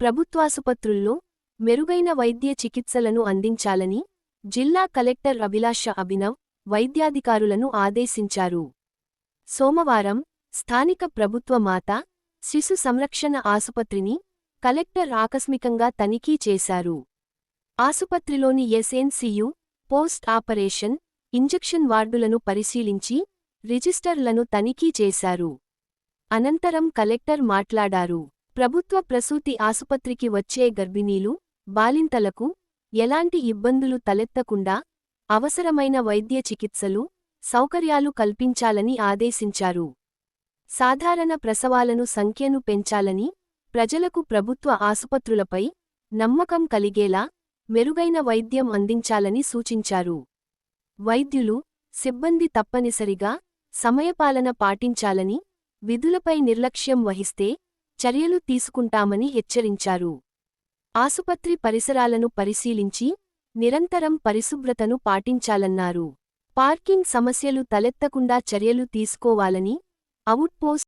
ప్రభుత్వాసుపత్రుల్లో మెరుగైన వైద్య చికిత్సలను అందించాలని జిల్లా కలెక్టర్ అభిలాష అభినవ్ వైద్యాధికారులను ఆదేశించారు. సోమవారం స్థానిక ప్రభుత్వ మాత శిశు సంరక్షణ ఆసుపత్రిని కలెక్టర్ ఆకస్మికంగా తనిఖీ చేశారు. ఆసుపత్రిలోని ఎస్ఎన్సియు పోస్ట్ ఆపరేషన్ ఇంజెక్షన్ వార్డులను పరిశీలించి రిజిస్టర్లను తనిఖీ చేశారు. అనంతరం కలెక్టర్ మాట్లాడారు. ప్రభుత్వ ప్రసూతి ఆసుపత్రికి వచ్చే గర్భిణీలు బాలింతలకు ఎలాంటి ఇబ్బందులు తలెత్తకుండా అవసరమైన వైద్య చికిత్సలు సౌకర్యాలు కల్పించాలని ఆదేశించారు. సాధారణ ప్రసవాలను సంఖ్యను పెంచాలని ప్రజలకు ప్రభుత్వ ఆసుపత్రులపై నమ్మకం కలిగేలా మెరుగైన వైద్యం అందించాలని సూచించారు. వైద్యులు సిబ్బంది తప్పనిసరిగా సమయపాలన పాటించాలని విధులపై నిర్లక్ష్యం వహిస్తే చర్యలు తీసుకుంటామని హెచ్చరించారు. ఆసుపత్రి పరిసరాలను పరిశీలించి నిరంతరం పరిశుభ్రతను పాటించాలన్నారు. పార్కింగ్ సమస్యలు తలెత్తకుండా చర్యలు తీసుకోవాలని అవుట్పోస్ట్